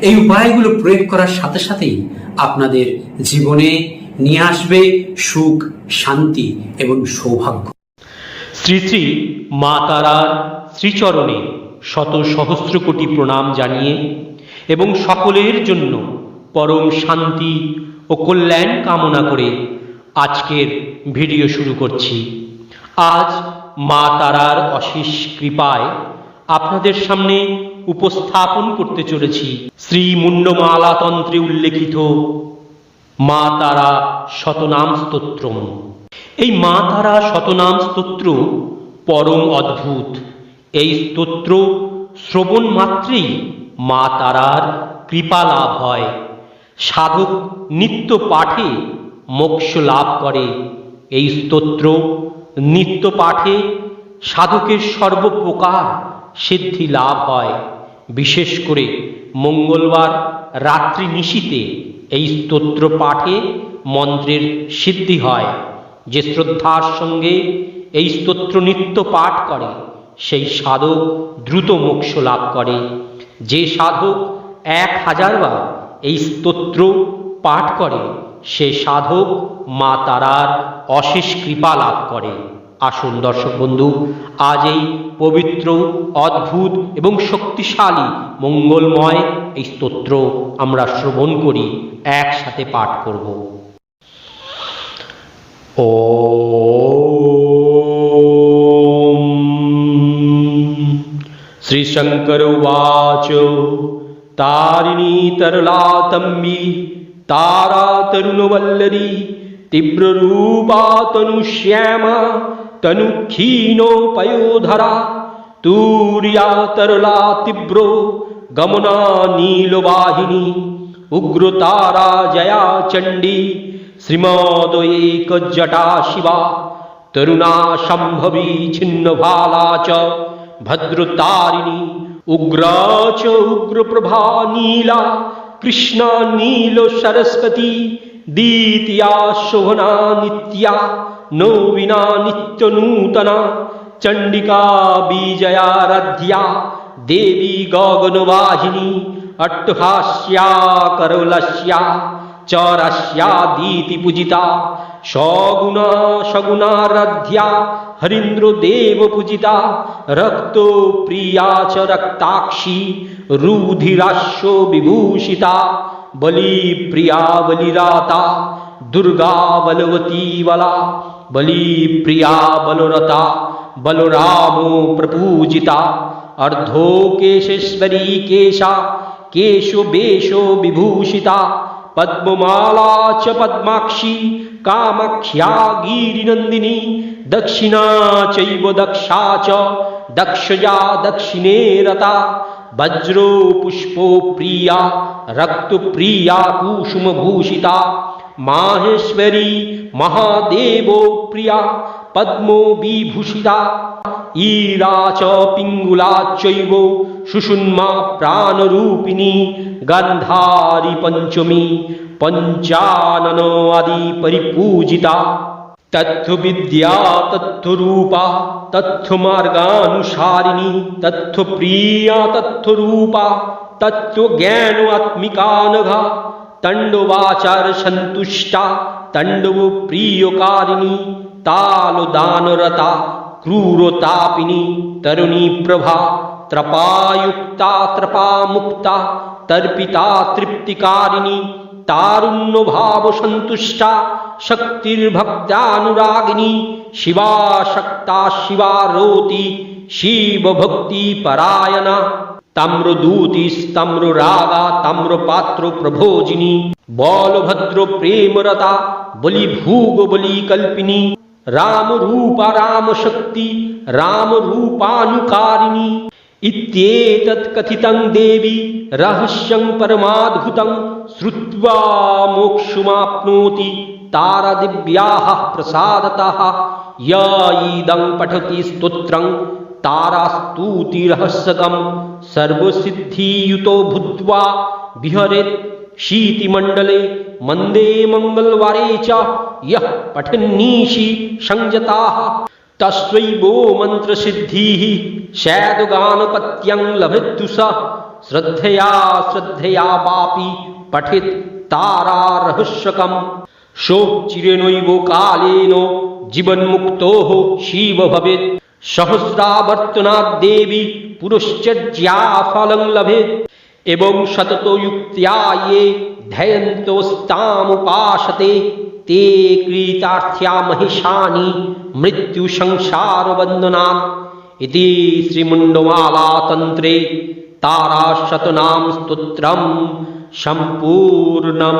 এই উপায়গুলো প্রয়োগ করার সাথে সাথেই আপনাদের জীবনে নিয়ে আসবে সুখ, শান্তি এবং সৌভাগ্য। শ্রী শ্রী মা তারার শ্রীচরণে শত সহস্র কোটি প্রণাম জানিয়ে এবং সকলের জন্য পরম শান্তি ও কল্যাণ কামনা করে আজকের ভিডিও শুরু করছি। আজ মা তারার অশেষ কৃপায় আপনাদের সামনে উপস্থাপন করতে চলেছি। শ্রী মুন্ডমালা তন্ত্রে উল্লেখিত মা তারা শতনাম স্তোত্রম। এই মা তারা শতনাম স্তোত্র পরম অদ্ভুত। এই স্তোত্র শ্রবণ মাত্রেই মা তারার কৃপা লাভ হয়। সাধক নিত্য পাঠে মোক্ষ লাভ করে। এই স্তোত্র নিত্য পাঠে সাধকের সর্বপ্রকার সিদ্ধি লাভ হয়। বিশেষ করে মঙ্গলবার রাত্রি নিশীতে এই স্তোত্র পাঠে মন্ত্রের সিদ্ধি হয়। যে শ্রদ্ধার সঙ্গে এই স্তোত্র নিত্য পাঠ করে, সেই সাধক দ্রুত মোক্ষ লাভ করে। যে সাধক এক হাজারবার এই স্তোত্র পাঠ করে, সে সাধক মা তারার অশেষ কৃপা লাভ করে। আসুন দর্শক বন্ধু, আজ এই পবিত্র, অদ্ভুত এবং শক্তিশালী, মঙ্গলময় এই স্তোত্র আমরা শ্রবণ করি, একসাথে পাঠ করব। ও শ্রীশঙ্কর উচ তারিণী তরলাতম্বি তারা তরুণবল্লরী তীব্ররূপা তনুশ্যামা तनुक्षीणोपयोधरा तूर्या तरला तीव्रो गमना नीलवाहिनी उग्रतारा जया चण्डी श्रीमदयेकजटा शिवा तरुणा शम्भवी छिन्नभाला च भद्रतारिणी उग्रा च उग्रप्रभा नीला कृष्णा नील सरस्वती द्वितीया शोभना नित्या नवीना नित्यनूतना, चण्डिका बीजयाराध्या, देवी गगनवाहिनी अट्टहास्या करलस्या, चरस्यादीति पूजिता सगुणा सगुणाराध्या हरीन्द्रदेव पूजिता, रक्तो प्रिया च रक्ताक्षी रुधिराशो विभूषिता बलिप्रिया बलिराता दुर्गा बलवती बला बलिप्रिया बलरता बलरामो प्रपूजिता अर्धोकेशेश्वरी केशा केशो बेशो विभूषिता, पद्ममाला च पद्माक्षी कामाख्या गिरिनन्दिनी दक्षिणा चैव दक्षा च दक्षया दक्षिणे रता वज्रो पुष्पो प्रिया रक्तप्रिया कुसुमभूषिता माहेश्वरी महादेवो प्रिया, पद्मो विभूषिता, ईरा च पिङ्गुला चैव सुषुन्मा प्राणरूपिणी, गन्धारि पञ्चमी, पञ्चानन आदि परिपूजिता। तत्त्वविद्या तत्त्वरूपा तत्त्वमार्गानुसारिणी तत्त्वप्रिया तत्त्वरूपा तत्त्वज्ञानात्मिका नघा तंडुवाचार संतुष्टा तंडुव प्रियकारिणी, तालुदानरता, क्रूरतापिनी तरुणी प्रभा त्रपायुक्ता त्रपा मुक्ता तर्पिता, तृप्तिकारिणी तारुण्य भाव संतुष्टा शक्तिर्भक्तानुरागिनी शिवा शक्ता शिवा रोती शिव भक्ति परायणा ताम्रदूती तम्र रागा ताम्र पात्र प्रभोजिनी बलभद्र प्रेमरता बलि भूग बलि कल्पिनी राम रूपा राम शक्ति राम रूपानुकारिणी इत्येतत् कथितं देवी, रहस्यं परमाद्भुतं, श्रुत्वा मोक्षमाप्नोति तारा दिव्याः प्रसादतः, या ईदं पठति स्तोत्रं तारास्तुतिरहस्यकं सर्वसिद्धियुतो भूत्वा विहरेत् शीतिमण्डले मन्दे मङ्गलवारे च यः पठन्नीषि संयताः तस्वैवो मन्त्रसिद्धिः शैदगानपत्यं लभेत्तु स। श्रद्धया श्रद्धया पठेत् तारारहस्यकम्। शोचिरेणैव कालेन जीवन्मुक्तोः शिव भवेत्। সহস্রাবর্তনা দেবী পুরশ্চর্যা ফলং লভে এবং সতত যুক্তিয়া ইয়ে ধ্যয়ন্তোস্তামুপাসতে তে কৃতার্থ্যা মহিষানি মৃত্যু সংসার বন্ধনাৎ ইতি শ্রীমুণ্ডমালাতন্ত্রে তারাশতনাম স্তোত্রম সম্পূর্ণম।